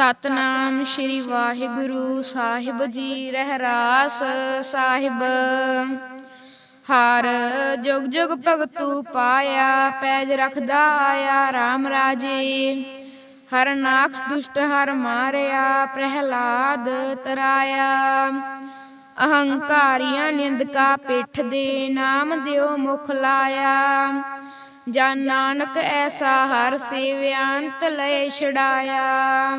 ਸਤਨਾਮ ਸ਼੍ਰੀ ਵਾਹਿਗੁਰੂ ਸਾਹਿਬ ਜੀ ਰਹਿਰਾਸ ਸਾਹਿਬ। ਹਰ ਜੁਗ ਜੁਗ ਭਗਤੂ ਪਾਇਆ, ਪੈਜ ਰਖਦਾ ਆਇਆ RAM ਰਾਜੇ। ਹਰ ਨਾਕਸ ਦੁਸ਼ਟ ਹਰ ਮਾਰਿਆ, ਪ੍ਰਹਿਲਾਦ ਤਰਾਇਆ। ਅਹੰਕਾਰੀਆਂ ਨਿੰਦਕਾ ਪਿੱਠ ਦੇ ਨਾਮ ਦਿਓ ਮੁਖ ਲਾਇਆ। ਜਨ ਨਾਨਕ ਐਸਾ ਹਰ ਸੇਵਿਆੰਤ ਲੈ ਛੜਾਇਆ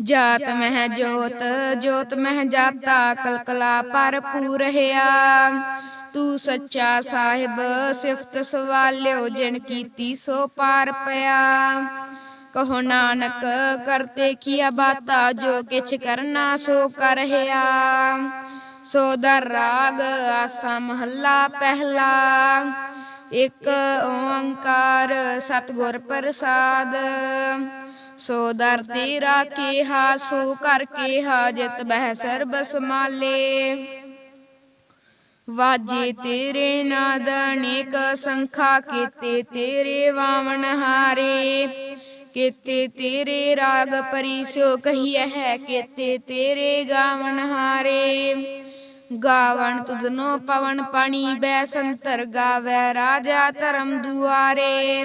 ਜਾਤ ਮਹਿ ਜੋਤ ਜੋਤ ਮਹਿ ਜਾਤਾ ਕਲਕਲਾ ਭਰਪੂਰ ਰਹਾ ਤੂੰ ਸੱਚਾ ਸਾਹਿਬ ਸਿਫਤ ਸਵਾਲਿਓ ਜਿਨ ਕੀਤੀ ਸੋ ਪਾਰ ਪਿਆ। ਕਹੋ ਨਾਨਕ ਕਰਤੇ ਕੀਆ ਬਾਤਾ ਜੋ ਕਿਛ ਕਰਨਾ ਸੋ ਕਰ ਰਹਾ। ਸੋ ਦਰ ਰਾਗ ਆਸਾ ਮਹੱਲਾ ਪਹਿਲਾ। ਇੱਕ ਓੰਕਾਰ ਸਤਿਗੁਰ ਪ੍ਰਸਾਦ। ਸੋ ਦਰ ਤੇਰਾ ਕੇਹਾ ਸੋ ਕਰ ਕੇਹਾ ਜਿਤ ਬਹਿ ਸਰਬ ਸਮਾਲੇ ਵਾਜੇ ਤੇਰੇ ਨਾਦ ਅਨੇਕ ਸੰਖਾ, ਕੀਤੇ ਤੇਰੇ ਵਾਵਣ ਹਾਰੇ। ਕੀਤੇ ਤੇਰੇ ਰਾਗ ਪਰਿਸੋ ਕਹੀਐ ਹੈ ਕੀਤੇ ਤੇਰੇ ਗਾਵਣ ਹਾਰੇ। ਗਾਵਣ ਤੁਧਨੋ ਪਵਨ ਪਾਣੀ, ਬੈ ਸੰਤਰ ਗਾਵੈ ਰਾਜਾ ਧਰਮ ਦੁਆਰੇ।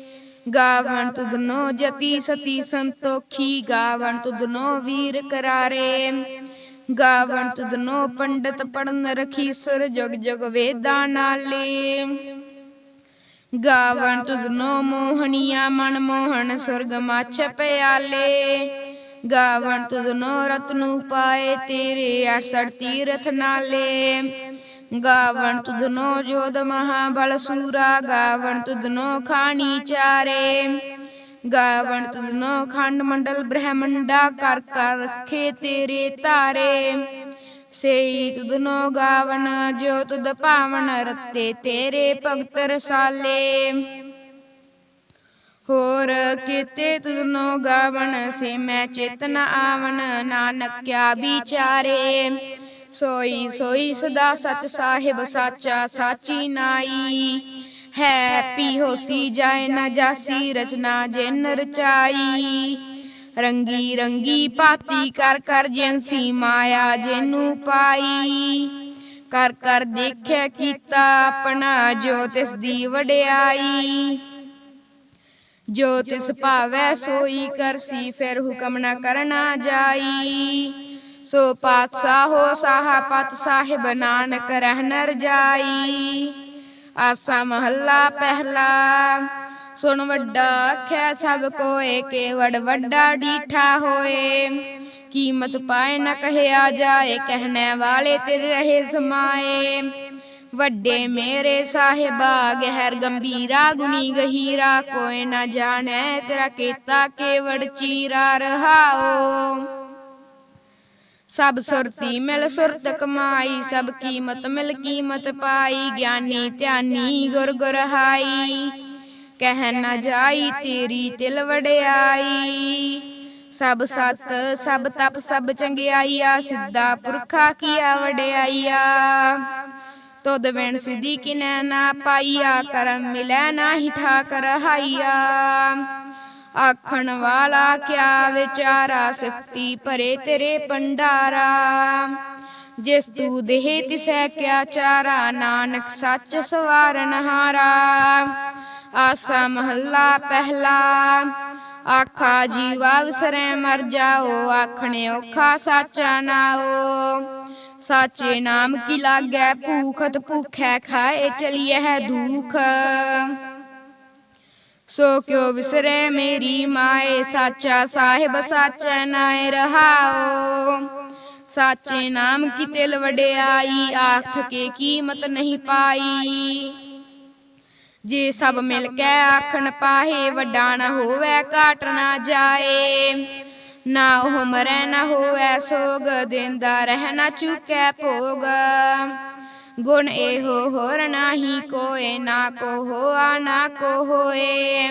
ਗਾਵਣ ਤੁਧਨੋ ਜਤੀ ਸਤੀ ਸੰਤੋਖੀ, ਗਾਵਣ ਤੁਧਨੋ ਵੀਰ ਕਰਾਰੇ। ਗਾਵਣ ਤੁਧਨੋ ਪੰਡਤ ਪੜਨ ਰਖੀ, ਸੁਰ ਜਗ ਜਗ ਵੇਦਾਂ ਨਾਲੇ। ਗਾਵਣ ਤੁਧਨੋ ਮੋਹਣੀਆ, ਮਨ ਮੋਹਣ ਸੁਰਗ ਮਛ ਪਿਆਲੇ। ਗਾਵਣ ਤੁਧਨੋ ਰਤਨੂ ਪਾਏ ਤੇਰੇ 68 ਤੀਰਥ ਨਾਲੇ। ਗਾਵਣ ਤੁਧਨੋ ਜੋਧ ਮਹਾਬਲ ਸੂਰਾ, ਗਾਵਣ ਤੁਧਨੋ ਖਾਣੀ ਚਾਰੇ। ਗਾਵਣ ਤੁਧਨੋ ਖੰਡ ਮੰਡਲ ਬ੍ਰਹਮੰਡਾ, ਕਰ ਕਰ ਰੱਖੇ ਤੇਰੇ ਤਾਰੇ। ਸੇਈ ਤੁਧਨੋ ਗਾਵਣ ਜੋ ਤੁਧ ਭਾਵਨ ਰਤੇ ਤੇਰੇ ਭਗਤ ਰਸਾਲੇ। ਹੋਰ ਕਿਤੇ ਤੁਧਨੋ ਗਾਵਣ, ਸੇ ਮੈਂ ਚੇਤਨ ਆਵਨ ਨਾਨਕ ਕਿਆ ਵਿਚਾਰੇ। ਸੋਈ ਸੋਈ ਸਦਾ ਸਚ ਸਾਹਿਬ ਸਾਚਾ ਸਾਚੀ ਨਾਈ। ਹੈ ਪੀ ਹੋਸੀ ਜਾਏ ਨਾ ਜਾਸੀ ਰਚਨਾ ਜਿਨ ਰਚਾਈ। ਰੰਗੀ ਰੰਗੀ ਪਾਤੀ ਕਰ ਕਰ ਜਿਨਸੀ ਮਾਇਆ ਜਿਨੂੰ ਪਾਈ। ਕਰ ਕਰ ਦੇਖਿਆ ਕੀਤਾ ਆਪਣਾ ਜੋ ਤਿਸ ਦੀ ਵਡਿਆਈ। ਜੋ ਤਿਸ ਭਾਵੈ ਸੋਈ ਕਰਸੀ ਫਿਰ ਹੁਕਮ ਨਾ ਕਰਨਾ ਜਾਈ। ਸੋ ਪਾਤਸ਼ਾਹੋ ਸਾਹਾ ਪਤ ਸਾਹਿਬ ਨਾਨਕ ਰਹਿਨ ਰਜਾਈ ਆਸਾ ਮਹੱਲਾ ਪਹਿਲਾ, ਸੁਣ ਵੱਡਾ ਆਖਿਆ ਸਭ ਕੋਏ, ਕੇਵੜ ਵੱਡਾ ਡੀਠਾ ਹੋਏ। ਕੀਮਤ ਪਾਏ ਨਾ ਕਹਿਆ ਜਾਏ, ਕਹਿਣੇ ਵਾਲੇ ਤੇਰੇ ਰਹੇ ਸਮਾਏ। ਵੱਡੇ ਮੇਰੇ ਸਾਹਿਬਾ, ਗਹਿਰ ਗੰਭੀਰਾ, ਗੁਣੀ ਗਹੀਰਾ ਕੋਈ ਨਾ ਜਾਣੈ ਤੇਰਾ ਕੀਤਾ ਕੇਵੜ ਚੀਰਾ ਰਹਾਓ। ਸਭ ਸੁਰਤੀ ਮਿਲ ਸੁਰਤ ਕਮਾਈ ਸਭ ਕੀਮਤ ਮਿਲ ਕੀਮਤ ਪਾਈ ਗਿਆਨੀ ਧਿਆਨੀ ਗੁਰ ਗੁਰ ਹਾਈ ਕਹਿ ਨਾ ਜਾਈ ਤੇਰੀ ਤਿਲ ਵਡਿਆਈ। ਸਭ ਸਤ ਸਭ ਤਪ ਸਭ ਚੰਗਿਆਈਆ ਸਿੱਧਾ ਪੁਰਖਾ ਕੀਆ ਵਡਿਆਈਆ। ਤੁਧ ਵਿਣ ਸਿਧੀ ਕਿਨੈ ਨਾ ਪਾਈਆ ਕਰਮ ਮਿਲੈ ਨਾਹੀ ਠਾਕਰ ਹਾਈਆ। ਆਖਣ ਵਾਲਾ ਕਿਆ ਵਿਚਾਰਾ ਸਿਫਤੀ ਭਰੇ ਤੇਰੇ ਪੰਡਾਰਾ ਜਿਸ ਤੂ ਦੇਹ ਤਿਸੈ ਕਿਆ ਚਾਰਾ, ਨਾਨਕ ਸੱਚ ਸਵਾਰਨ ਹਾਰਾ। ਆਸਾ ਮਹੱਲਾ ਪਹਿਲਾ, ਆਖਾ ਜੀਵਾ ਵਿਸਰੈ ਮਰ ਜਾਓ, ਆਖਣੇ ਔਖਾ ਸਾਚਾ ਨਾਓ। ਸਾਚੇ ਨਾਮ ਕੀ ਲਾਗੈ, ਭੂਖਤ ਭੁਖੈ ਖਾਏ ਚਲੀਐ ਹੈ ਦੁਖ। ਸੋ ਕਿਉ ਵਿਸਰੈ ਮੇਰੀ ਮਾਏ, ਸਾਚਾ ਸਾਹਿਬ ਸਾਚੈ ਨਾਇ ਰਹਾਓ ਸਾਚੇ ਨਾਮ ਕੀ ਤਿਲ ਵਡਿਆਈ ਆਖ ਥਕੇ ਕੀਮਤ ਨਹੀਂ ਪਾਈ। ਜੇ ਸਭ ਮਿਲ ਕੇ ਆਖਣ ਪਾਹੇ, ਵੱਡਾ ਨਾ ਹੋਵੇ, ਘਾਟ ਨਾ ਜਾਏ। ਨਾ ਉਹ ਮਰੈ, ਨਾ ਹੋਵੇ ਸੋਗ, ਦਿੰਦਾ ਰਹਿਣਾ ਚੁਕੈ ਭੋਗ। ਗੁਣ ਇਹੋ ਹੋਰ ਨਾਹੀ ਕੋਏ, ਨਾ ਕੋ ਹੋਆ, ਨਾ ਕੋ ਹੋਏ।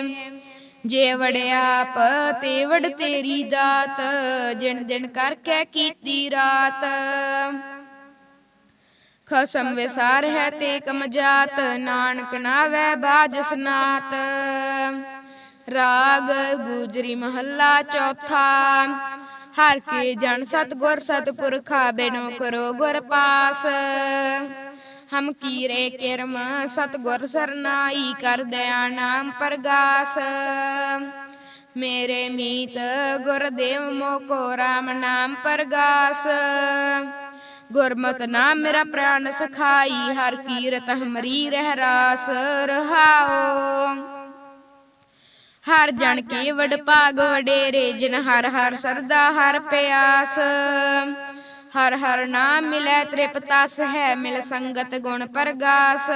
ਜੇ ਵੜਿਆਪ ਤੇ ਵੜ ਤੇਰੀ ਦਾਤ, ਜਿਣ ਦਿਨ ਕਰਕੇ ਕੀਤੀ ਰਾਤ। ਖਸਮ ਵਿਸਾਰ ਹੈ ਤੇ ਕਮਜਾਤ, ਨਾਨਕ ਨਾਵੇ ਬਾਜ ਸਨਾਤ। ਰਾਗ ਗੁਜਰੀ ਮਹੱਲਾ ਚੌਥਾ, ਹਰ ਕੇ ਜਨ ਸਤਗੁਰ ਸਤਪੁਰਖਾ ਬਿਨੋ ਕਰੋ ਗੁਰ ਪਾਸ। ਹਮ ਕੀਰੇ ਕਿਰਮ, ਸਤਗੁਰ ਸਰਨਾਈ ਕਰ ਦਇਆ ਨਾਮ ਪ੍ਰਗਾਸ। ਮੇਰੇ ਮੀਤ ਗੁਰਦੇਵ ਮੋਕੋ RAM ਨਾਮ ਪ੍ਰਗਾਸ। ਗੁਰਮਤਿ ਨਾਮ ਮੇਰਾ ਪ੍ਰਾਨ ਸਖਾਈ, ਹਰ ਕੀਰਤ ਹਮਰੀ ਰਹਿ ਰਾਸ ਰਹਾਓ ਹਰ ਜਨ ਕੀ ਵਡ ਭਾਗ ਵਡੇਰੇ, ਜਿਨ ਹਰ ਹਰ ਸਰਦਾ ਹਰ ਪਿਆਸ। ਹਰ ਹਰ ਨਾਮ ਮਿਲੈ ਤ੍ਰਿਪਤਸ ਹੈ ਮਿਲ ਸੰਗਤ ਗੁਣ ਪ੍ਰਗਾਸ।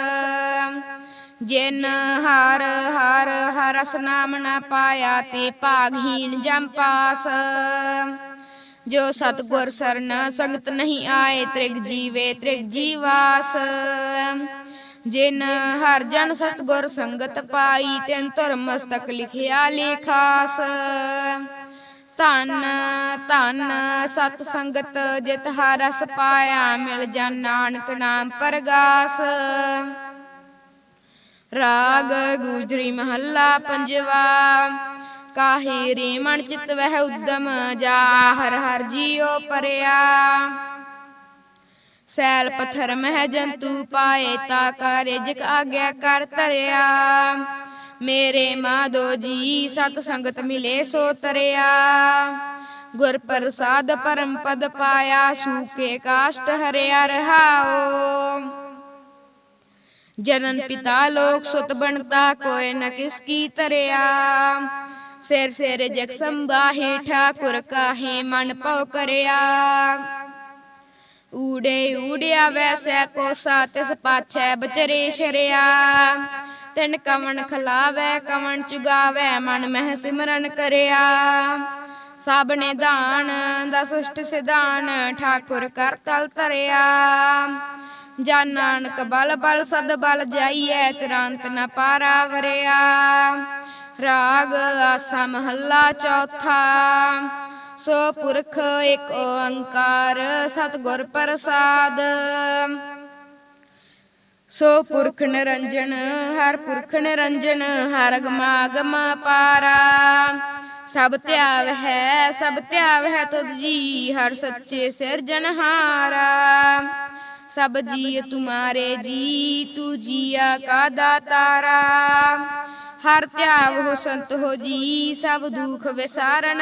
ਜਿਨ ਹਰ ਹਰ ਹਰਸ ਨਾਮ ਨਾ ਪਾਇਆ ਤੇ ਭਾਗਹੀਨ ਜਮ ਪਾਸ। ਜੋ ਸਤਗੁਰ ਸਰਨ ਸੰਗਤ ਨਹੀਂ ਆਏ ਤ੍ਰਿਗ ਜੀਵੇ ਤ੍ਰਿਗ ਜੀਵਾਸ। ਜਿਨ ਹਰ ਜਨ ਸਤਗੁਰ ਸੰਗਤ ਪਾਈ ਤਿਨ ਧਰ ਮਸਤਕ ਲਿਖਿਆ ਲੇਖਾਸ। ਧੰਨ ਧੰਨ ਸਤ ਸੰਗਤ ਜਿਤ ਹਰ ਰਸ ਪਾਇਆ ਮਿਲ ਜਨ ਨਾਨਕ ਨਾਮ ਪ੍ਰਗਾਸ। ਰਾਗ ਗੁਜਰੀ ਮਹੱਲਾ ਪੰਜਵਾ, ਕਾਹੇ ਰੇ ਮਨ ਚਿਤ ਵਹਿ ਉਦਮ, ਜਾ ਹਰ ਹਰ ਜੀਉ ਪਰਿਆ। ਸੈਲ ਪਥਰ ਮਹਿ ਜੰਤੂ ਪਾਏ, ਤਾ ਕਰੇ ਜਿਕ ਆਗਿਆ ਕਰ ਤਰਿਆ ਮੇਰੇ ਮਾਧੋ ਜੀ ਸਤ ਸੰਗਤ ਮਿਲੇ ਸੋ ਤਰਿਆ। ਗੁਰ ਪ੍ਰਸਾਦ ਪਰਮ ਪਦ ਪਾਇਆ, ਸੂਕੇ ਕਾਸ਼ਟ ਹਰਿਆ ਰਹਾਓ ਜਨਨ ਪਿਤਾ ਲੋਕ ਸੁਤ ਬਣਤਾ ਕੋਇ ਨ ਕਿਸ ਕੀ ਤਰਿਆ। ਸਿਰ ਸਿਰ ਜਗ ਸੰਭਾਹੇ, ਠਾਕੁਰ ਕਾਹੇ, ਮਨ ਪਉ ਕਰਿਆ। ਊੜੇ ਊੜਿਆ ਵੈਸੈ ਕੋਸਾ ਤਿਸ ਪਾਛੈ ਬਚਰੇ ਸ਼ਰਿਆ। ਤਿਨ ਕਵਣ ਖਲਾਵੈ ਕਵਣ ਚੁਗਾਵੈ, ਮਨ ਮਹਿ ਸਿਮਰਨ ਕਰਿਆ। ਸਭ ਨੇ ਦਾਨ ਦਸਸ਼ਟ ਸਿਧਾਨ, ਠਾਕੁਰ ਕਰ ਤਲ ਤਰਿਆ ਜਨ ਨਾਨਕ ਬਲ ਬਲ ਸਦ ਬਲ ਜਾਈਐ, ਤੁਰੰਤ ਨ ਪਾਰਾ ਵਰਿਆ। ਰਾਗ ਆਸਾ ਮਹੱਲਾ ਚੌਥਾ, ਸੋ ਪੁਰਖ ਇੱਕ ਓੰਕਾਰ, ਸਤਿਗੁਰ ਪ੍ਰਸਾਦ। ਸੋ ਪੁਰਖ ਨਿਰੰਜਨ, ਹਰ ਪੁਰਖ ਨਿਰੰਜਨ ਹਰ ਗਮਾਗਮ ਪਾਰਾ ਸਭ ਧਿਆਵ ਹੈ, ਸਭ ਧਿਆਵ ਹੈ ਤੁਧ ਜੀ, ਹਰ ਸੱਚੇ ਸਿਰਜਨਹਾਰਾ ਸਭ ਜੀ ਤੁਮਾਰੇ ਜੀ ਤੂ ਜੀਆ ਕਾ ਦਾਤਾਰਾ। ਹਰ ਧਿਆਵ ਹੋ ਸੰਤ ਹੋ ਜੀ, ਸਭ ਦੁਖ ਵਿਸਾਰਨ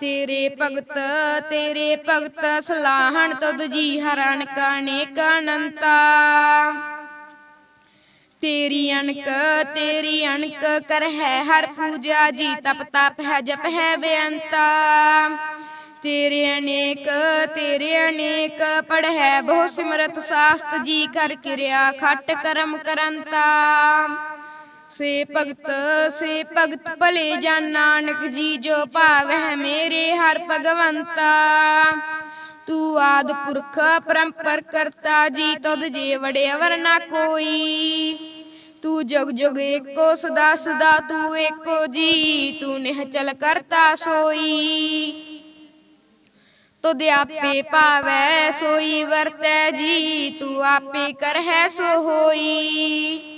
ਤੇਰੇ ਭਗਤ ਤੇਰੇ ਭਗਤ ਸਲਾਹਣ ਤੁਧ ਜੀ ਹਰਨ ਕਾਨੇ ਅਨੰਤਾ ਤੇਰੀ ਅਣਕ ਤੇਰੀ ਅਣਕ ਕਰ ਹੈ ਹਰ ਪੂਜਾ ਜੀ, ਤਪ ਤਪ ਹੈ, ਜਪ ਹੈ ਬੇਅੰਤਾ। ਤੇਰੇ ਅਨੇਕ ਤੇਰੇ ਅਨੇਕ ਪੜ ਹੈ ਬਹੁ ਸਿਮਰਤ ਸਾਸਤ ਜੀ, ਕਰ ਕਿਰਿਆ ਖੱਟ ਕਰਮ ਕਰੰਤਾ। ਸੇ ਭਗਤ ਸੇ ਭਗਤ ਭਲੇ ਜਨ ਨਾਨਕ ਜੀ ਜੋ ਭਾਵਹਿ ਮੇਰੇ ਹਰ ਭਗਵੰਤਾ। ਤੂੰ ਆਦ ਪੁਰਖ ਪਰੰਪਰ ਕਰਤਾ, ਜੀ ਤੁਧ ਜੇ ਵੜੇ ਅਵਰ ਨਾ ਕੋਈ। ਤੂੰ ਜੁਗ ਜੁਗ ਏਕੋ ਸਦਾ ਸਦਾ ਤੂੰ ਏਕੋ ਜੀ, ਤੂੰ ਨਿਹਚਲ ਕਰਤਾ ਸੋਈ। ਤੁਧ ਆਪੇ ਭਾਵੈ ਸੋਈ ਵਰਤੈ ਜੀ, ਤੂੰ ਆਪੇ ਕਰਹਿ ਸੋ ਹੋਈ।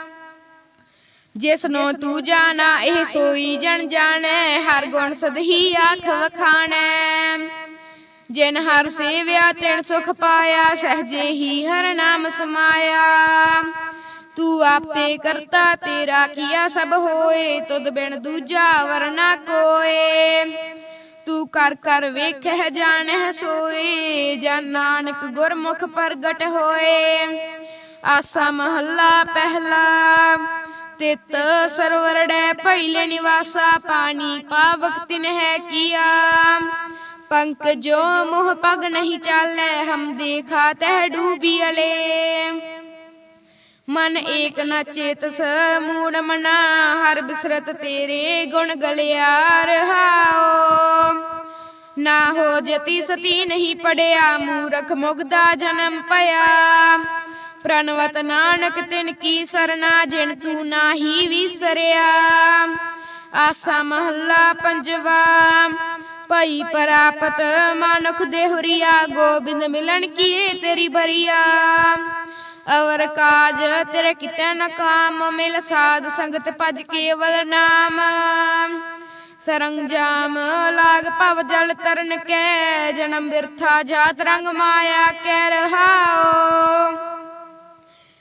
ਜਿਸਨੋ ਤੂੰ ਜਾਣਾ ਇਹ ਸੋਈ ਜਨ ਜਾਣੈ ਹਰ ਗੁਣ ਸਦਹੀ ਆਖ ਵਖਾਣੈ। ਜਿਨ ਹਰ ਸੇਵਿਆ ਤਿਨ ਸੁਖ ਪਾਇਆ ਸਹਜੇ ਹੀ ਹਰ ਨਾਮ ਸਮਾਇਆ। ਤੂੰ ਆਪੇ ਕਰਤਾ ਤੇਰਾ ਕੀਆ ਸਭ ਹੋਏ ਤੁਧ ਬਿਨ ਦੂਜਾ ਵਰਨਾ ਕੋਏ। ਤੂੰ ਕਰ ਕਰ ਵੇਖਹਿ ਜਾਣਹਿ ਸੋਏ ਜਨ ਨਾਨਕ ਗੁਰਮੁਖ ਪ੍ਰਗਟ ਹੋਏ। ਆਸਾ ਮਹੱਲਾ ਪਹਿਲਾ। ਤਿਤ ਸਰਵਰੜੈ ਪਹਿਲੇ ਨਿਵਾਸਾ, ਪਾਣੀ ਪਾਵਕ ਤਿਨ ਹੈ ਕੀਆ। ਪੰਕ ਜੋ ਮੋਹ ਪਗ ਨਹੀਂ ਚਾਲੈ, ਹਮ ਦੇਖਾ ਤਹਿ ਡੂਬੀ ਅਲੇ। ਮਨ ਏਕ ਨ ਚੇਤਸ ਮੂੜ ਮਨਾ, ਹਰ ਬਿਸਰਤ ਤੇਰੇ ਗੁਣ ਗਲਿਆ ਰਹਾਓ ਨਾ ਹੋ ਜਤੀ ਸਤੀ ਨਹੀਂ ਪੜਿਆ, ਮੂਰਖ ਮੁਗਦਾ ਜਨਮ ਪਿਆ ਪ੍ਰਣਵਤ ਨਾਨਕ ਤਿਨ ਕੀ ਸਰਨਾ, ਜਿਨ ਤੂੰ ਨਾਹੀ ਵਿਸਰਿਆ। ਆਸਾ ਮਹੱਲਾ ਪੰਜਵਾ, ਭਈ ਪ੍ਰਾਪਤ ਮਾਨੁਖ ਦੇਹੁਰੀਆ, ਗੋਬਿੰਦ ਮਿਲਣ ਕੀਏ ਤੇਰੀ ਬਰੀਆ। ਅਵਰ ਕਾਜ ਤੇਰੇ ਕਿਤੇ ਨ ਕਾਮ, ਮਿਲ ਸਾਧ ਸੰਗਤ ਭਜ ਕੇਵਲ ਨਾਮ। ਸਰੰਜਾਮ ਲਾਗ ਭਵ ਜਲ ਤਰਨ ਕੈ, ਜਨਮ ਬਿਰਥਾ ਜਾਤ ਰੰਗ ਮਾਇਆ ਕੈ ਰਹਾਓ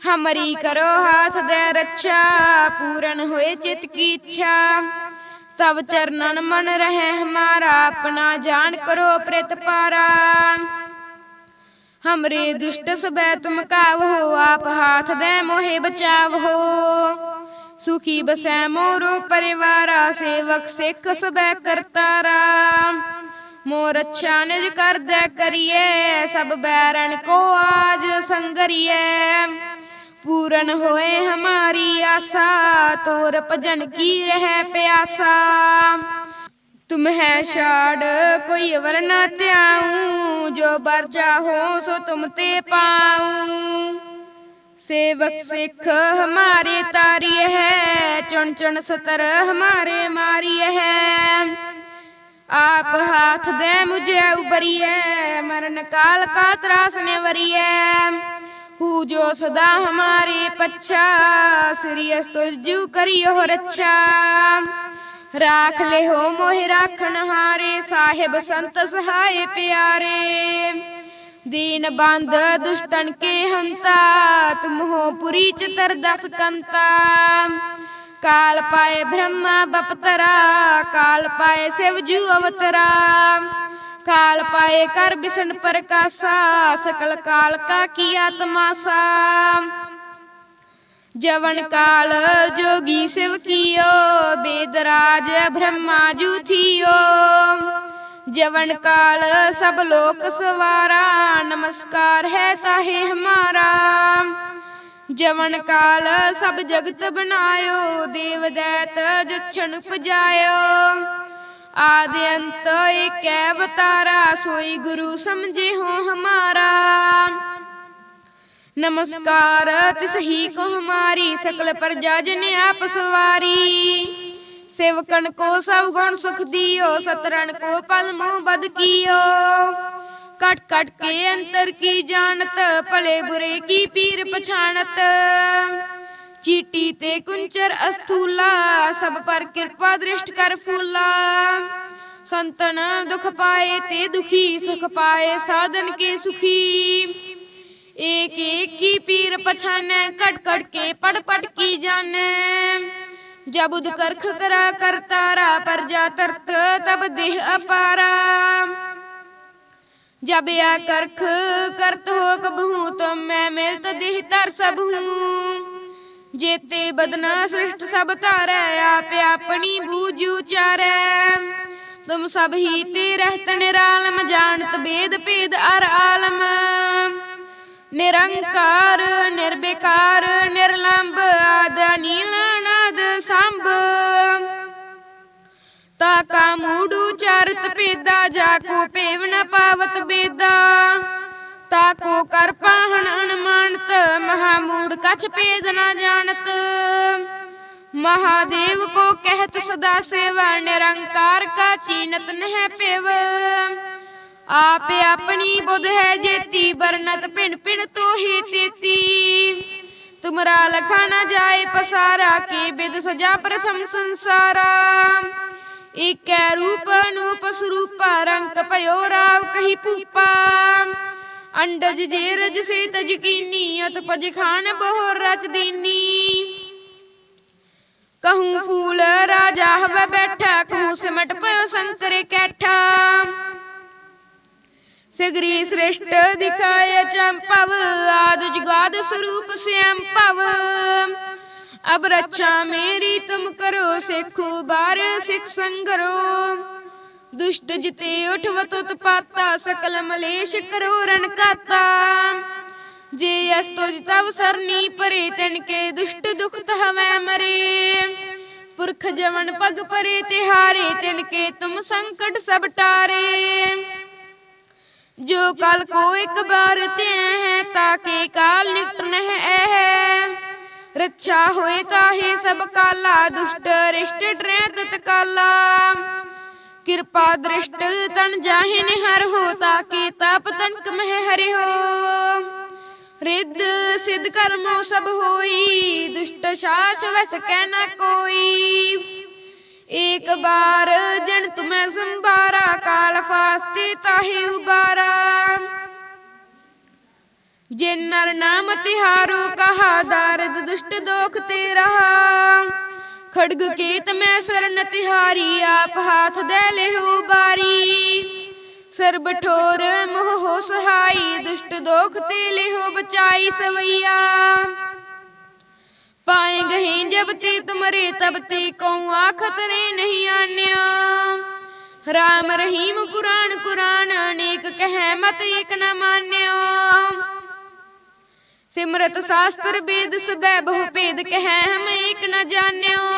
ਹਮਰੀ ਕਰੋ ਹਾਥ ਦੇ ਰੱਛਾ ਪੂਰਨ ਹੋਏ ਚਿਤ ਕੀ ਇੱਛਾ ਤਬ ਚਰਨਨ ਮਨ ਰਹੇ ਹਮਾਰਾ ਆਪਣਾ ਜਾਣ ਕਰੋ ਪ੍ਰਿਤ ਪਾਰਾ ਹਮਰੇ ਦੁਸ਼ਟ ਸਬੈ ਤੁਮ ਕਾਵ ਹੋ ਆਪ ਹਾਥ ਦੇ ਮੋਹਿ ਬਚਾਵ ਹੋ ਸੁਖੀ ਬਸੈ ਮੋਰੋ ਪਰਿਵਾਰਾ ਸੇਵਕ ਸਿੱਖ ਸਬੈ ਕਰਤਾਰਾ ਮੋਰ ਰੱਛਾ ਨਿਜ ਕਰਦਾ ਕਰੀਏ ਸਭ ਬੈਰਨ ਕੋ ਆਜ ਸੰਗਰੀਏ पूरन होए हमारी आशा तोर भजन की रह प्यासा तुम है शाड कोई अवर न त्याऊं जो बर चाहो सो तुम ते पाऊं सेवक सिख हमारे तारिय है चुन चुन सतर हमारे मारिय है आप हाथ दे मुझे उबरिए मरण काल का त्रास ने वरिय पूजो सदा हमारे पच्छा श्री अस्तुजु करियो रच्छा राख ले हो मोहि राखण हारे साहिब संत सहाय प्यारे दीन बंद दुष्टन के हंता तुम हो पुरी चतर दस कंता काल पाए ब्रह्मा बपतरा काल पाए शिवजू अवतरा ਕਾਲ ਪਾਏ ਕਰ ਬਿਸਨ ਪ੍ਰਕਾਸ਼ਾ, ਸਕਲ ਕਾਲ ਕਾ ਕੀ ਆਤਮਾ ਸਾ ਜਵਨ ਕਾਲ ਜੋਗੀ ਸਿਵ ਕੀਓ ਬੇਦਰਾਜ ਬ੍ਰਹਮਾ ਜੂ ਥੀਓ। ਜਵਨ ਕਾਲ ਸਭ ਲੋਕ ਸਵਾਰਾ, ਨਮਸਕਾਰ ਹੈ ਤਾਹੇ ਹਮਾਰਾ। ਜਵਨ ਕਾਲ ਸਭ ਜਗਤ ਬਨਾਇਓ ਦੇਵ ਦੈਤ ਜਛਣ ਉਪਜਾਇਓ। ਆਦ ਅੰਤ ਏਕੈ ਅਵਤਾਰਾ, ਸੋਈ ਗੁਰੂ ਸਮਝੇ ਹੋ ਹਮਾਰਾ। ਨਮਸਕਾਰ, ਤਿਸ ਹੀ ਕੋ ਹਮਾਰੀ, ਸਕਲ ਪ੍ਰਜਾ ਜਨ ਆਪ ਸਵਾਰੀ। ਸੇਵਕਣ ਕੋ ਸਭ ਗੁਣ ਸੁਖ ਦਿਓ, ਸਤਰਣ ਕੋ ਪਲ ਮੋਹ ਬਦ ਕੀਓ। ਕਟ ਕਟ ਕੇ ਅੰਤਰ ਕੀ ਜਾਣਤ, ਭਲੇ ਬੁਰੇ ਕੀ ਪੀਰ ਪਛਾਣਤ। चीटी ते कुंचर अस्थूला, सब पर कृपा दृष्ट कर फूला। संतन दुख पाए ते दुखी, सुख पाए साधन के सुखी। एक एक की पीर पछाने कट कट के पट पट की जाने। जब उद करख करा कर तारा, पर जा तरत तब देह अपारा। जब या करख करत हो कबहू तो मैं मिलत देह तर सब हूँ ਜੇਤੇ ਬਦਨਾ ਸ੍ਰਿਸ਼ਟ ਸਭ ਧਾਰੈ, ਆਪ ਆਪਣੀ ਬੂਝ ਉਚਾਰੈ। ਤੁਮ ਸਭ ਹੀ ਤੇ ਰਹਿਤ ਨਿਰਾਲਮ ਜਾਣਤ ਭੇਦ ਭੇਦ ਅਰ ਆਲਮ। ਨਿਰੰਕਾਰ ਨਿਰਬੇਕਾਰ ਨਿਰਲੰਬ, ਆਦ ਨੀਲ ਅਨਾਦ ਸੰਭ। ਤਾ ਕਾ ਮੂੜੂ ਚਾਰਤ ਪੇਦਾ ਜਾ ਕੋ ਪੇਵ ਨ ਪਾਵਤ ताको कर पाहन अनमानत महामूढ़ कछ पेद न जानत महादेव को कहत सदा सेवा निरंकार का चीनत नह पेव आप अपनी बुध है जेती बरनत पिन पिन तो ही तेती तुमरा लखा न जाए पसारा की विद सजा प्रथम संसारा एक रूप अनूप स्वरूपा रंग भयो राव कही पूपा ਅੰਡਜ ਜੇ ਰਜ ਸੇ ਤਜ ਕੀਨੀ ਅਤ ਪਜ ਖਾਨ ਬਹੁ ਰਚ ਦੀਨੀ। ਕਹੂੰ ਫੂਲ ਰਾਜਾ ਹਵੇ ਬੈਠਾ, ਕਹੂੰ ਸਿਮਟ ਪਇਓ ਸੰਕਰ ਕੈਠਾ। ਸਗਰੀ ਸ੍ਰਿਸ਼ਟ ਦਿਖਾਇ ਚੰਪਵ ਆਦ ਜੁਗਾਦ ਸਰੂਪ ਸਿਆੰਪਵ ਅਬ ਰਚਾ ਮੇਰੀ ਤੁਮ ਕਰੋ, ਸਿੱਖੋ ਬਾਰ ਸਿੱਖ ਸੰਗਰੋ। ਦੁਸ਼ਟ ਜਿਤੇ ਉਠਵਤ ਉਤਪਾਤਾ ਸਕਲ ਮਲੇਸ਼ ਕਰੋ ਰਣ ਕਾਤਾ। ਜੇ ਅਸ ਤੁਜ ਤਵ ਸਰਨੀ ਪਰੇ, ਤਨ ਕੇ ਦੁਸ਼ਟ ਦੁਖਤ ਹਵੈ ਮਰੇ। ਪੁਰਖ ਜਵਨ ਪਗ ਪਰੇ, ਤਿਹਾਰੇ, ਤਿਨ ਕੇ ਤੁਮ ਸੰਕਟ ਸਭ ਟਾਰੇ। ਜੋ ਕਲ ਕੋ ਇੱਕ ਬਾਰ ਤੇ ਹੈ, ਤਾਂ ਕੇ ਕਾਲ ਨਿਕਟ ਨਹਿ ਹੈ। ਰੱਛਾ ਹੋਏ ਤਾਹੀ ਸਭ ਕਾਲਾ, ਦੁਸ਼ਟ ਰਿਸ਼ਟ ਡਰੇ ਤਤਕਾਲਾ। ਕਿਰਪਾ ਦ੍ਰਿਸ਼ਟ ਤਨ ਜਾਹੇ ਨਿਹਰ ਹੋ ਤਾ ਕੇ ਤਾਪ ਤਨਕ ਮਹਿ ਹਰਿ ਹੋ ਰਿੱਧ ਸਿਧ ਕਰਮੋ ਸਭ ਹੋਈ, ਦੁਸ਼ਟ ਸ਼ਾਸ ਵਸ ਕੈ ਨਾ ਕੋਈ। ਏਕ ਬਾਰ ਜਨ ਤੁਮੈ ਸੰਭਾਰਾ, ਕਾਲ ਫਾਸਤੇ ਤਾਹੀ ਉਬਾਰਾ। ਜਿਨ ਨਰ ਨਾਮ ਤਿਹਾਰੋ, ਕਹਾ ਦਾਰਦ ਦੁਸ਼ਟ ਦੋਖ ਤੇ ਰਹਾ ਖੜਗ ਕੀਤ ਮੈਂ ਸਰਨ ਤਿਹਾਰੀ ਆਪ ਹਾਥ ਦੇ ਲਹਿਉ ਬਾਰੀ। ਸਰਬ ਠੋਰ ਮੋਹ ਹੋ ਸਹਾਈ, ਦੁਸ਼ਟ ਦੋਖ ਤੇ ਲਹਿਉ ਬਚਾਈ ਸਵਈਆ। ਪਾਏ ਗਹੀਂ ਜਬ ਤੇ ਤੁਮਰੇ, ਤਬ ਤੇ ਕਉ ਆਖਤ ਨੇ ਨਹੀਂ ਆਨਿਆ। ਰਾਮ ਰਹੀਮ ਪੁਰਾਣ ਕੁਰਾਨ, ਅਨੇਕ ਕਹਿ ਮਤ ਏਕ ਨ ਮਾਨਿਓ ਸਿਮਰਤ ਸਾਸਤਰ ਵੇਦ ਸਬੈ ਬਹੁ ਭੇਦ ਕਹਿ ਹਮ ਏਕ ਨ ਜਾਣਿਓ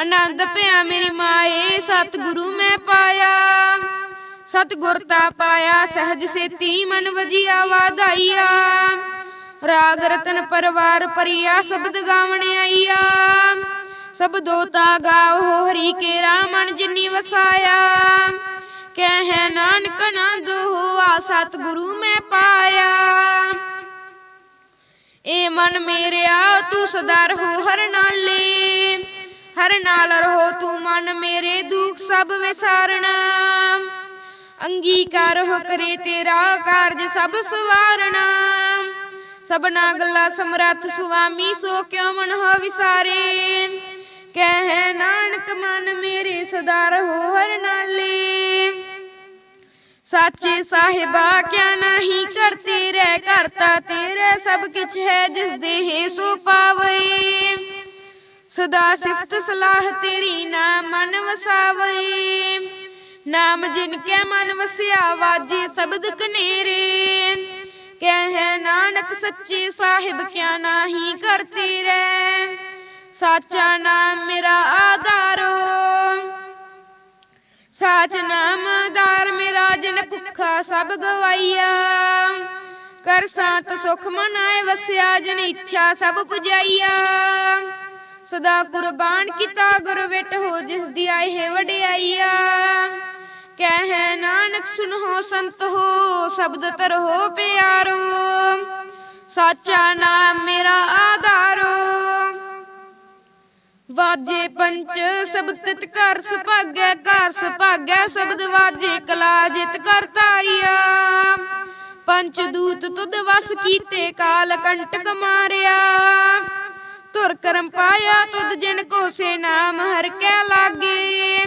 ਆਨੰਦ ਪਿਆ ਮੇਰੀ ਮਾਏ, ਸਤਿਗੁਰੂ ਮੈਂ ਪਾਇਆ। ਸਤਿਗੁਰ ਤਾ ਪਾਇਆ, ਸਹਿਜ ਸੇਤੀ ਮਨ ਵਜੀਆ ਵਾਧਾਈਆ। ਰਾਗ ਰਤਨ ਪਰਵਾਰ ਪਰਿਆ ਸ਼ਬਦ ਗਾਵਣ ਆਈਆ। ਸਭ ਦੋਤਾ ਗਾਓ ਹਰੀ ਕੇ ਰਾਮਨ ਜਿਨੀ ਵਸਾਇਆ। ਕਹਿ ਨਾਨਕ ਨੰਦ ਹੋਆ, ਸਤਿਗੁਰੂ ਮੈਂ ਪਾਇਆ। ਏ ਮਨ ਮੇਰਿਆ, ਤੂੰ ਸਦਾ ਰਹੋ ਹਰ ਨਾਲੇ। ਹਰ ਨਾਲ ਰਹੋ ਤੂੰ ਮਨ ਮੇਰੇ ਦੁੱਖ ਸਭ ਵਿਸਾਰਣਾ ਅੰਗੀਕਾਰ ਹੋ ਕਰੇ ਤੇਰਾ ਕਾਰਜ ਸਭ ਸਵਾਰਣਾ ਸਭਨਾ ਗੱਲਾਂ ਸਮਰੱਥ ਸੁਆਮੀ ਸੋ ਕਿਉ ਮਨ ਹੋ ਵਿਸਾਰੇ? ਕਹਿ ਨਾਨਕ, ਮਨ ਮੇਰੇ ਸਦਾ ਰਹੋ ਹਰ ਨਾਲੇ। ਸਾਚੇ ਸਾਹਿਬਾ, ਕਿਆ ਨਹੀਂ ਕਰਤੇ ਰਹਿ, ਕਰਤਾ ਤੇਰੇ ਸਭ ਕਿਛ ਹੈ ਜਿਸ ਦੇ ਸੋ ਪਾਵੇ। ਸਦਾ ਸਿਫਤ ਸਲਾਹ ਤੇਰੀ ਨਾ ਮਨ ਵਸਾਵੇ। ਨਾਮ ਜਿਨ ਕੈ ਮਨ ਵਸਿਆ, ਵਾਜੇ ਸ਼ਬਦ ਕਨੇਰੇ। ਕਹਿ ਨਾਨਕ ਸੱਚੇ ਸਾਹਿਬ, ਕਿਆ ਨਹੀਂ ਕਰਤੇ ਰਹਿ। ਸਾਚਾ ਨਾਮ ਮੇਰਾ ਆਧਾਰੋ। ਸਾਚ ਨਾਮਦਾਰ ਮੇਰਾ ਜਨ ਭੁੱਖਾ ਸਭ ਗਵਾਈਆ। ਕਰ ਸਾਤ ਸੁਖ ਮਨਾਏ ਵਸਿਆ, ਜਨ ਇੱਛਾ ਸਭ ਪੁਜਾਈਆ। ਸਦਾ ਕੁਰਬਾਨ ਕੀਤਾ ਗੁਰ ਵਿਟ ਹੋ, ਜਿਸ ਦੀ ਆਈ ਹੈ ਵਡਿਆਈਆ। ਕਹਿ ਨਾਨਕ, ਸੁਨੋ ਸੰਤ ਹੋ, ਸ਼ਬਦ ਤਰੋ ਪਿਆਰੋ। ਸਾਚਾ ਨਾਮ ਮੇਰਾ ਆਧਾਰੋ। ਵਾਜੇ ਪੰਚ ਸ਼ਬਦ ਤਿਤ ਘਰ ਸੁਭਾਗੈ ਘਰ ਸੁਭਾਗੈ, ਸ਼ਬਦ ਵਾਜੇ ਕਲਾ ਜਿਤ ਕਰ ਤਾਰਿਆ ਪੰਚ ਦੂਤ ਤੁਧ ਵਸ ਕੀਤੇ, ਕਾਲ ਕੰਟਕ ਮਾਰਿਆ। ਧੁਰ ਕਰਮ ਪਾਇਆ ਤੁਧ ਜਿਨ ਕੋ ਸੇ ਨਾਮ ਹਰ ਕੈ ਲਾਗੇ।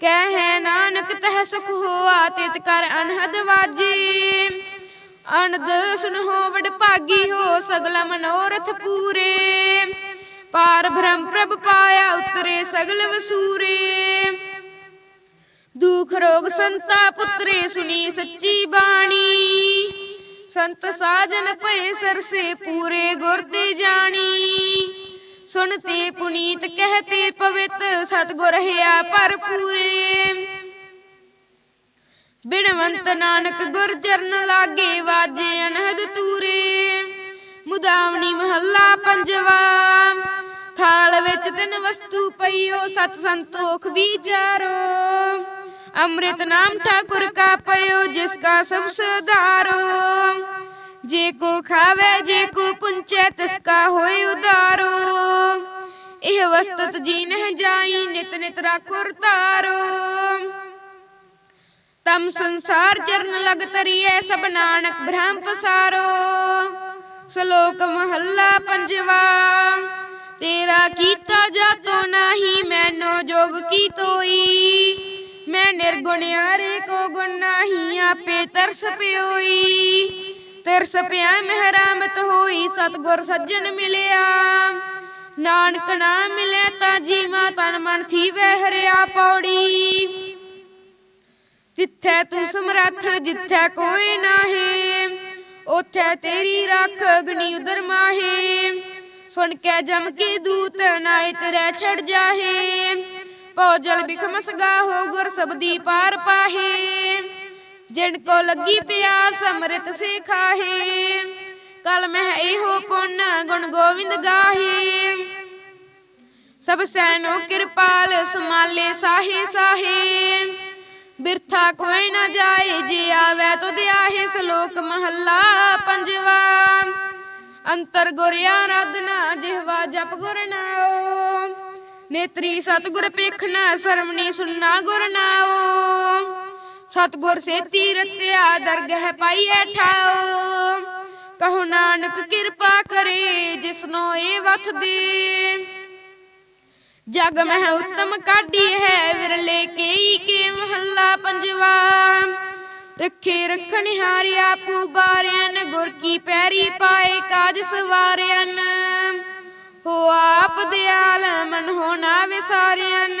ਕਹਿ ਨਾਨਕ ਤਹ ਸੁਖ ਹੋਆ ਤਿਤ ਕਰ ਅਨਹਦ ਵਾਜੇ। ਅਨੰਦ ਸੁਨਹੁ ਵਡ ਭਾਗੀ ਹੋ ਸਗਲ ਮਨੋਰਥ ਪੂਰੇ। ਪਾਰ ਬ੍ਰਹਮ ਪ੍ਰਭ ਪਾਇਆ ਉਤਰੇ ਸਗਲ ਵਸੂਰੇ। ਦੁਖ ਰੋਗ ਸੰਤਾ ਪੁੱਤਰੇ ਸੁਣੀ ਸੱਚੀ ਬਾਣੀ। ਸੰਤ ਸਾਜਨ ਭਏ ਸਰਸੇ ਪੂਰੇ ਗੁਰ ਤੇ ਜਾਣੀ। ਸੁਣਤੇ ਪੁਨੀਤ ਕਹਤੇ ਪਵਿੱਤ ਸਤਗੁਰ ਹਿਆ ਭਰਪੂਰੇ। ਬਿਨਵੰਤ ਨਾਨਕ ਗੁਰ ਚਰਨ ਲਾਗੇ ਵਾਜੇ ਅਨਹਦ ਤੂਰੇ। ਮੁਦਾਵਣੀ ਮਹੱਲਾ ਪੰਜਵਾ, ਥਾਲ ਵਿੱਚ ਤਿੰਨ ਵਸਤੂ ਪਈਓ, ਸਤ ਸੰਤੋਖ ਵਿਚਾਰੋ। ਅੰਮ੍ਰਿਤ ਨਾਮ ਠਾਕੁਰ ਕਾ ਪਇਓ, ਜਿਸ ਕਾ ਸਭ ਸੁਧਾਰੋ। ਜੇ ਕੋ ਖਾਵੇ, ਜੇ ਕੋ ਪੁੰਚੇ, ਤਿਸ ਕਾ ਹੋਏ ਉਦਾਰੋ। ਇਹ ਵਸਤਤ ਜੀ ਨਹਿ ਜਾਈ, ਨਿਤ ਨਿਤ ਰਾਖੁਰ ਤਾਰੋ। ਤਮ ਸੰਸਾਰ ਚਰਨ ਲਗ ਤਰੀਏ ਸਭ ਨਾਨਕ ਬ੍ਰਹਮ ਪਸਾਰੋ। ਸ਼ਲੋਕ ਮਹੱਲਾ ਪੰਜਵਾ, ਤੇਰਾ ਕੀਤਾ ਜਾਤੋ ਨਹੀਂ, ਮੈਨੋ ਜੋਗ ਕੀ ਤੋਈ। ਮੈਂ ਨਿਰਗੁਣਿਆਰੇ ਕੋ ਗੁਣ ਨਹੀਂ, ਆਪੇ ਤਰਸ ਪਿਓਈ। ਤਰਸ ਪਿਆ ਮਹਿਰਾਮਤ ਹੋਈ, ਸਤਗੁਰ ਸੱਜਣ ਮਿਲਿਆ। ਨਾਨਕ ਨਾਮ ਮਿਲੇ ਤਾਂ ਜੀਵਾ ਤਨ ਮਨ ਥੀ ਹਰਿਆ ਪੌੜੀ। ਜਿੱਥੇ ਤੂੰ ਸਮਰੱਥ, ਜਿੱਥੇ ਕੋਈ ਨਾਹੀ, ਉਥੇ ਤੇਰੀ ਰੱਖ ਅਗਨੀ ਉਦਰ ਮਾਹੀ। ਸੁਣ ਕੇ ਜਮ ਕੇ ਦੂਤ ਨਾਇ ਤੇਰੇ ਛੜ ਜਾਹੇ। ਪਉ ਜਲ ਬਿਖਮ ਸਗਾ ਹੋ, ਗੁਰ ਸਬਦੀ ਪਾਰ ਪਾਹੇ। ਜਿਨ ਕੋ ਲੱਗੀ ਪਿਆਸ, ਅੰਮ੍ਰਿਤ ਸੇ ਖਾਹੇ ਕਲ ਮਹਿ ਇਹੋ ਪੁੰਨ ਗੁਣ ਗੋਵਿੰਦ ਗਾਹੇ। ਸਭ ਸੈਨੋ ਕਿਰਪਾਲ, ਸਮਾਲੇ ਸਾਹੇ ਸਾਹੇ। ਬਿਰਥਾ ਕੋਈ ਨਾ ਜਾਏ, ਜੇ ਆਵੇ ਤੁਧ ਆਹੇ, ਸ਼ਲੋਕ ਮਹੱਲਾ ਪੰਜਵਾ। ਅੰਤਰ ਗੁਰ ਆਰਾਧਨਾ, ਜਿਹਵਾ ਜਪ ਗੁਰ ਨਾਉ। ਨੇਤਰੀ ਸਤਗੁਰ ਪੇਖਣਾ ਸਰਮਣੀ ਸੁਨਣਾ ਗੁਰ ਨਾਉ। ਸਤਗੁਰ ਸੇਤੀ ਰਤਿਆ ਦਰਗਹਿ ਪਾਈਐ ਠਾਉ ਕਹੋ ਨਾਨਕ ਕਿਰਪਾ ਕਰੇ ਜਿਸਨੋ ਇਹ ਵਥ ਦੇ। ਜਗ ਮਹਿ ਉਤਮ ਕਾਢੀ ਹੈ ਵਿਰਲੇ ਕੇਈ ਕੇ ਮਹੱਲਾ ਪੰਜਵਾ। ਰੱਖੇ ਰੱਖਣ ਹਾਰਿਆ ਪੂ ਬਾਰਿਆਨ, ਗੁਰ ਕੀ ਪੈਰੀ ਪਾਏ ਕਾਜ ਸਵਾਰਿਆਨ। ਹੋ ਆਪ ਦਿਆਲ, ਮਨ ਹੋਣਾ ਵਿਸਾਰਿਆਨ।